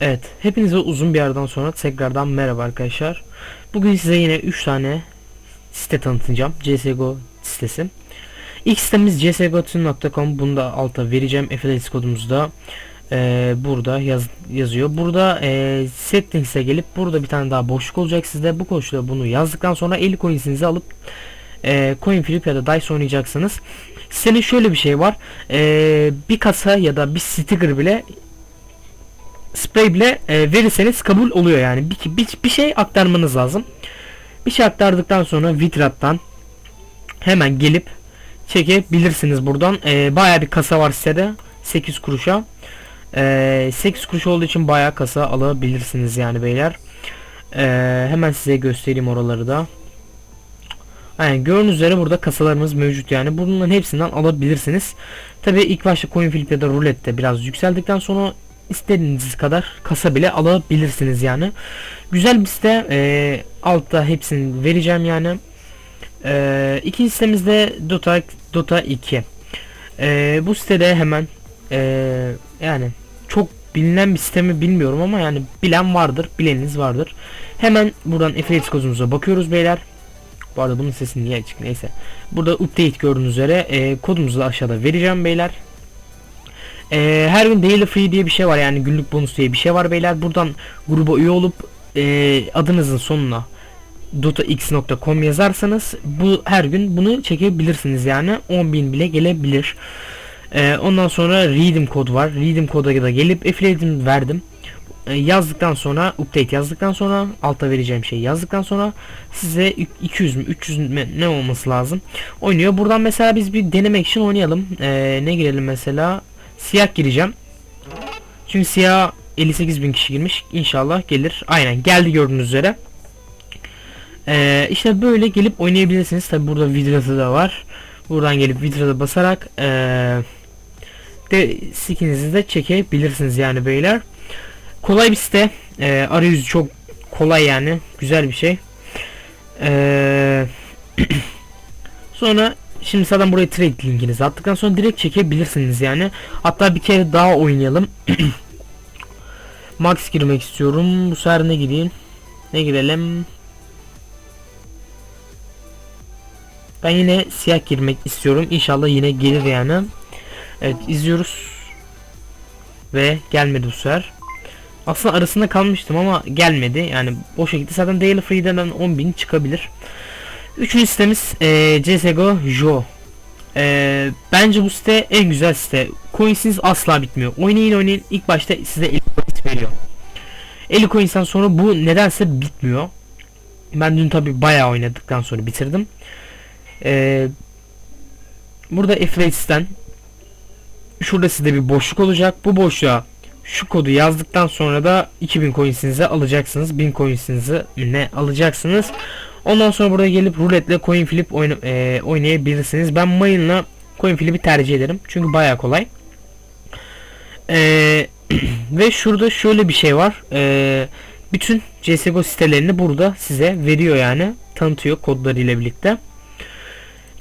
Evet, hepinize uzun bir aradan sonra tekrardan merhaba arkadaşlar. Bugün size yine 3 tane site tanıtacağım. CSGO sitesi. İlk sitemiz csgo.com. Bunu da alta vereceğim. Affiliate kodumuzu da eee, burada yaz, yazıyor. Burada eee settings'e gelip burada bir tane daha boşluk olacak sizde. Bu koşulda bunu yazdıktan sonra 50 coins'inizi alıp eee coin flip ya da dice oynayacaksınız. Sitenin şöyle bir şey var. Eee, bir kasa ya da bir sticker bile sprey bile e, verirseniz kabul oluyor yani. Bir, bir, bir şey aktarmanız lazım. Bir şey aktardıktan sonra Vitrat'tan hemen gelip çekebilirsiniz buradan. E, Baya bir kasa var sitede. 8 kuruşa. E, 8 kuruş olduğu için baya kasa alabilirsiniz yani beyler. E, hemen size göstereyim oraları da. Aynen gördüğünüz üzere burada kasalarımız mevcut yani bunların hepsinden alabilirsiniz. Tabi ilk başta coin flip ya da rulette biraz yükseldikten sonra istediğiniz kadar kasa bile alabilirsiniz yani. Güzel bir site. Ee, altta hepsini vereceğim yani. Ee, ikinci sitemizde Dota Dota 2. Ee, bu sitede hemen ee, yani çok bilinen bir site mi bilmiyorum ama yani bilen vardır, bileniniz vardır. Hemen buradan affiliate kodumuza bakıyoruz beyler. Bu arada bunun sesi niye açık neyse. Burada update gördüğünüz üzere ee, kodumuzu da aşağıda vereceğim beyler. Ee, her gün daily free diye bir şey var yani günlük bonus diye bir şey var beyler. Buradan gruba üye olup ee, adınızın sonuna dotax.com yazarsanız bu her gün bunu çekebilirsiniz yani 10.000 bile gelebilir. Ee, ondan sonra redeem kod var. Redeem koda da gelip affiliate'imi verdim. Ee, yazdıktan sonra update yazdıktan sonra alta vereceğim şeyi yazdıktan sonra size 200 mü 300 mü ne olması lazım oynuyor. Buradan mesela biz bir denemek için oynayalım. Ee, ne girelim mesela? Siyah gireceğim. Çünkü siyah 58 bin kişi girmiş. İnşallah gelir. Aynen geldi gördüğünüz üzere. Ee, işte böyle gelip oynayabilirsiniz. Tabi burada vidratı da var. Buradan gelip vidrada basarak ee, de skininizi de çekebilirsiniz yani beyler. Kolay bir site. Ee, arayüzü çok kolay yani. Güzel bir şey. Ee, sonra Şimdi zaten buraya trade linkinizi attıktan sonra direkt çekebilirsiniz yani. Hatta bir kere daha oynayalım. Max girmek istiyorum. Bu sefer ne gireyim? Ne girelim? Ben yine siyah girmek istiyorum. İnşallah yine gelir yani. Evet izliyoruz. Ve gelmedi bu sefer. Aslında arasında kalmıştım ama gelmedi. Yani boşa gitti. Zaten Daily Free'den 10.000 çıkabilir. Üçüncü sitemiz e, CSGO Jo. E, bence bu site en güzel site. Coinsiniz asla bitmiyor. Oynayın oynayın. İlk başta size 50 coins veriyor. 50 coins'ten sonra bu nedense bitmiyor. Ben dün tabi bayağı oynadıktan sonra bitirdim. E, burada affiliates'ten şurada size bir boşluk olacak. Bu boşluğa şu kodu yazdıktan sonra da 2000 coins'inizi alacaksınız. 1000 coins'inizi ne alacaksınız. Ondan sonra burada gelip ruletle coin flip oyna, e, oynayabilirsiniz. Ben mayınla coin flip'i tercih ederim. Çünkü baya kolay. E, ve şurada şöyle bir şey var. E, bütün CSGO sitelerini burada size veriyor yani. Tanıtıyor kodlarıyla birlikte.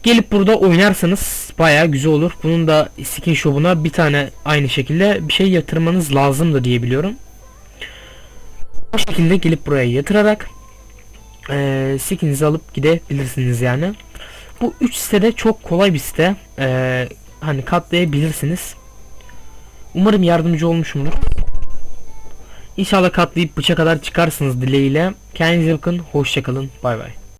Gelip burada oynarsanız baya güzel olur. Bunun da skin shop'una bir tane aynı şekilde bir şey yatırmanız lazım da diye biliyorum. Bu şekilde gelip buraya yatırarak e, skininizi alıp gidebilirsiniz yani. Bu 3 sitede çok kolay bir site. E, hani katlayabilirsiniz. Umarım yardımcı olmuşumdur. İnşallah katlayıp bıça kadar çıkarsınız dileğiyle. Kendinize bakın. Hoşçakalın. Bay bay.